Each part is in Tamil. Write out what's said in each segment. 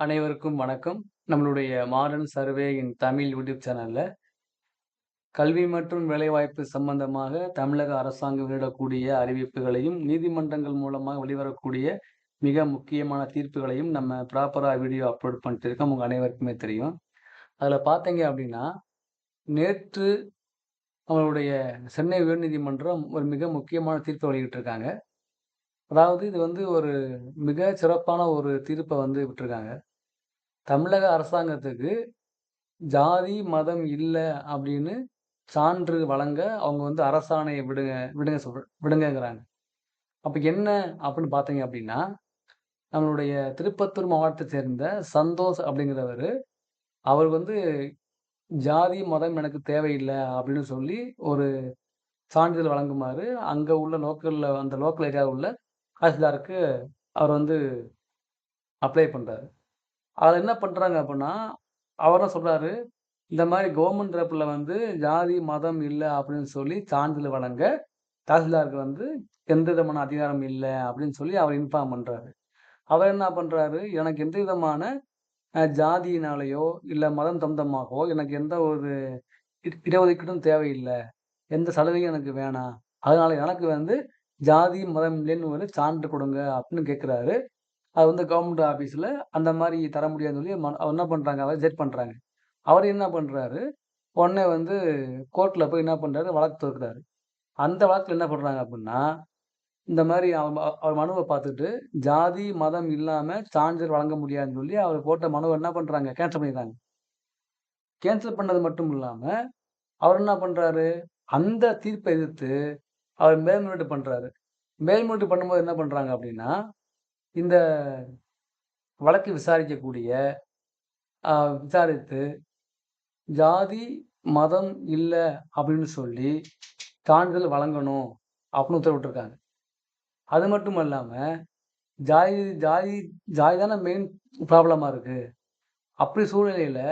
அனைவருக்கும் வணக்கம். நம்மளுடைய modern survey in Tamil YouTube சேனலில் கல்வி மற்றும் வேலைவாய்ப்பு சம்பந்தமாக தமிழக அரசாங்கம் வெளியிடக்கூடிய அறிவிப்புகளையும், நீதிமன்றங்கள் மூலமாக வெளிவரக்கூடிய மிக முக்கியமான தீர்ப்புகளையும் நம்ம ப்ராப்பராக வீடியோ அப்லோட் பண்ணிட்டு இருக்கோம். உங்கள் அனைவருக்குமே தெரியும். அதில் பார்த்தீங்க அப்படின்னா, நேற்று நம்மளுடைய சென்னை உயர்நீதிமன்றம் ஒரு மிக முக்கியமான தீர்ப்பு வெளியிட்டிருக்காங்க. அதாவது இது வந்து ஒரு மிக சிறப்பான ஒரு தீர்ப்பை வந்து விட்டுருக்காங்க. தமிழக அரசாங்கத்துக்கு ஜாதி, மதம் இல்லை அப்படின்னு சான்று வழங்க அவங்க வந்து அரசாணையை விடுங்க விடுங்க சொல் விடுங்கங்கிறாங்க. அப்போ என்ன அப்படின்னு பார்த்தீங்க அப்படின்னா, நம்மளுடைய திருப்பத்தூர் மாவட்டத்தை சேர்ந்த சந்தோஷ் அப்படிங்கிறவர் அவர் வந்து ஜாதி, மதம் எனக்கு தேவையில்லை அப்படின்னு சொல்லி ஒரு சான்றிதழ் வழங்குமாறு, அங்கே உள்ள லோக்கலில் அந்த லோக்கல் ஏரியாவில் உள்ள தாசில்தாருக்கு அவர் வந்து அப்ளை பண்ணுறாரு அதில் என்ன பண்ணுறாங்க அப்படின்னா, அவர் தான் சொல்கிறாரு இந்த மாதிரி கவர்மெண்ட் தரப்புல வந்து ஜாதி, மதம் இல்லை அப்படின்னு சொல்லி சான்றிதழ் வழங்க தாசில்தாருக்கு வந்து எந்த விதமான அதிகாரம் இல்லை அப்படின்னு சொல்லி அவர் இன்ஃபார்ம் பண்ணுறாரு அவர் என்ன பண்ணுறாரு எனக்கு எந்த விதமான ஜாதியினாலேயோ இல்லை மதம் தந்தமாகவோ எனக்கு எந்த ஒரு இட இடஒதுக்கீடும் தேவையில்லை. எந்த சலுகையும் எனக்கு வேணாம். அதனால் எனக்கு வந்து ஜாதி, மதம் இல்லைன்னு ஒரு சான்று கொடுங்க அப்படின்னு கேட்குறாரு அது வந்து கவர்மெண்ட் ஆஃபீஸில் அந்த மாதிரி தர முடியாதுன்னு சொல்லி ம அவர் என்ன பண்ணுறாங்க அத ஜெட் பண்ணுறாங்க அவர் என்ன பண்ணுறாரு உடனே வந்து கோர்ட்டில் போய் என்ன பண்ணுறாரு வழக்கு தொடுக்குறாரு. அந்த வழக்கில் என்ன பண்ணுறாங்க அப்படின்னா, இந்த மாதிரி அவர் மனுவை பார்த்துட்டு, ஜாதி, மதம் இல்லாமல் சான்றிதழ் வழங்க முடியாதுன்னு சொல்லி அவர் போட்ட மனுவை என்ன பண்ணுறாங்க கேன்சல் பண்ணிடுறாங்க. கேன்சல் பண்ணது மட்டும் இல்லாமல் அவர் என்ன பண்ணுறாரு அந்த தீர்ப்பை எதிர்த்து அவர் மேல்முறையீடு பண்ணுறாரு மேல்முறையீடு பண்ணும்போது என்ன பண்ணுறாங்க அப்படின்னா, இந்த வழக்கு விசாரிக்கக்கூடிய விசாரித்து, ஜாதி, மதம் இல்லை அப்படின்னு சொல்லி சான்றிதழ் வழங்கணும் அப்படின்னு உத்தரவிட்டிருக்காங்க. அது மட்டும் இல்லாமல் ஜாதி ஜாதி ஜாதி தானே மெயின் ப்ராப்ளமாக இருக்குது அப்படி சூழ்நிலையில்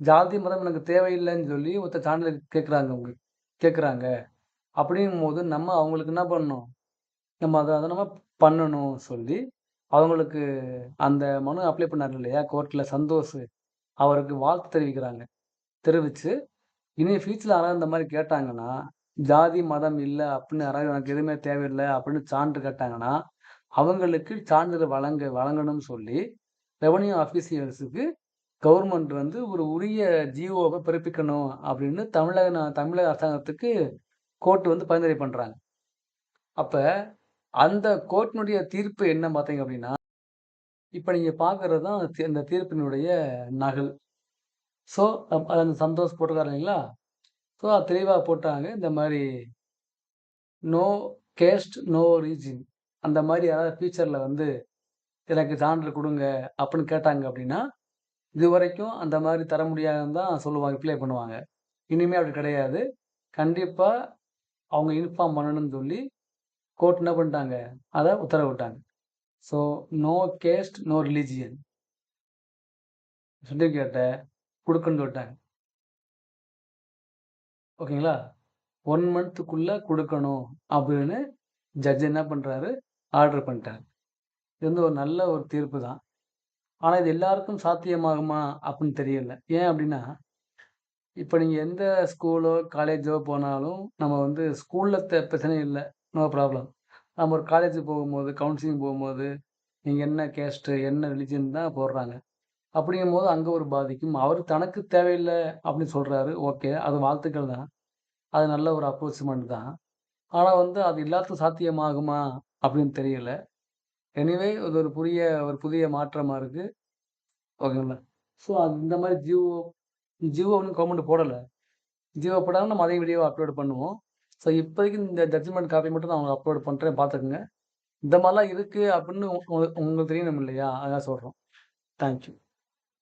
ஜாதி, மதம் எனக்கு தேவையில்லைன்னு சொல்லி ஒருத்தர் சான்றிதழ் கேட்குறாங்க அவங்க கேட்குறாங்க. அப்படிங்கும்போது நம்ம அவங்களுக்கு என்ன பண்ணணும், நம்ம அதை அதை நம்ம பண்ணணும் சொல்லி, அவங்களுக்கு அந்த மனு அப்ளை பண்ணார் இல்லையா கோர்ட்டில் சந்தோஷ், அவருக்கு வாழ்த்து தெரிவிக்கிறாங்க. தெரிவித்து இனி ஃபியூச்சரில் யாராவது இந்த மாதிரி கேட்டாங்கன்னா, ஜாதி, மதம் இல்லை அப்படின்னு யாராவது எனக்கு எதுவுமே தேவையில்லை அப்படின்னு சான்று கேட்டாங்கன்னா, அவங்களுக்கு சான்றிதழ் வழங்க வழங்கணும்னு சொல்லி, ரெவன்யூ ஆஃபீசியல்ஸுக்கு கவர்மெண்ட் வந்து ஒரு உரிய ஜிஓவை பிறப்பிக்கணும் அப்படின்னு தமிழக தமிழக அரசாங்கத்துக்கு கோர்ட் வந்து பரிந்துரை பண்ணுறாங்க அப்போ அந்த கோர்ட்டினுடைய தீர்ப்பு என்ன பார்த்தீங்க அப்படின்னா, இப்போ நீங்கள் பார்க்குறது தான் அந்த தீர்ப்பினுடைய நகல். ஸோ, அது அந்த சந்தோஷ் போட்டிருக்காரு இல்லைங்களா? ஸோ, அது தெளிவாக போட்டாங்க. இந்த மாதிரி நோ கேஸ்ட், நோ ரீஜின் அந்த மாதிரி யாராவது ஃபியூச்சரில் வந்து எனக்கு சான்று கொடுங்க அப்படின்னு கேட்டாங்க அப்படின்னா, இதுவரைக்கும் அந்த மாதிரி தர முடியாதுன்னு தான் சொல்லுவாங்க, ரிப்ளை பண்ணுவாங்க. இனிமேல் அப்படி கிடையாது. கண்டிப்பாக அவங்க இன்ஃபார்ம் பண்ணணும்னு சொல்லி கோர்ட் என்ன பண்ணிட்டாங்க, அதை உத்தரவிட்டாங்க. So, no caste, no religion சர்டிஃபிகேட்டை குடுக்கணும்னு சொல்லிட்டாங்க. ஓகேங்களா? ஒன் மந்த்துக்குள்ளே கொடுக்கணும் அப்படின்னு ஜட்ஜ் என்ன பண்ணுறாரு ஆர்டர் பண்ணிட்டார் இது வந்து ஒரு நல்ல ஒரு தீர்ப்பு தான். ஆனால் இது எல்லாருக்கும் சாத்தியமாகுமா அப்படின்னு தெரியல. ஏன் அப்படின்னா, இப்போ நீங்கள் எந்த ஸ்கூலோ, காலேஜோ போனாலும் நம்ம வந்து ஸ்கூலில் த பிரச்சனை இல்லை நோ ப்ராப்ளம். நம்ம ஒரு காலேஜ் போகும்போது, கவுன்சிலிங் போகும்போது, நீங்கள் என்ன கேஸ்ட்டு என்ன ரிலிஜன் தான் போடுறாங்க. அப்படிங்கும்போது அங்கே ஒரு பாதிக்கும். அவர் தனக்கு தேவையில்லை அப்படின்னு சொல்கிறாரு ஓகே. அது வாழ்த்துக்கள் தான். அது நல்ல ஒரு அப்ரோச்மெண்ட் தான். ஆனால் வந்து அது இல்லாத சாத்தியமாகுமா அப்படின்னு தெரியல. எனிவே இது ஒரு புதிய ஒரு புதிய மாற்றமாக இருக்குது ஓகேங்களா? ஸோ, அது இந்த ஜியோ ஜியோ ஒன்றும் கவர்மெண்ட் போடலை ஜியோ போடாம நம்ம அதே வீடியோ அப்லோட் பண்ணுவோம். ஸோ, இப்போதைக்கு இந்த ஜட்ஜ்மெண்ட் காப்பி மட்டும் நான் அவங்க அப்லோட் பண்றேன் பார்த்துக்குங்க இந்த மாதிரிலாம் இருக்கு அப்படின்னு உ உங்களுக்கு தெரியணும் இல்லையா? அதான் சொல்றோம். Thank you.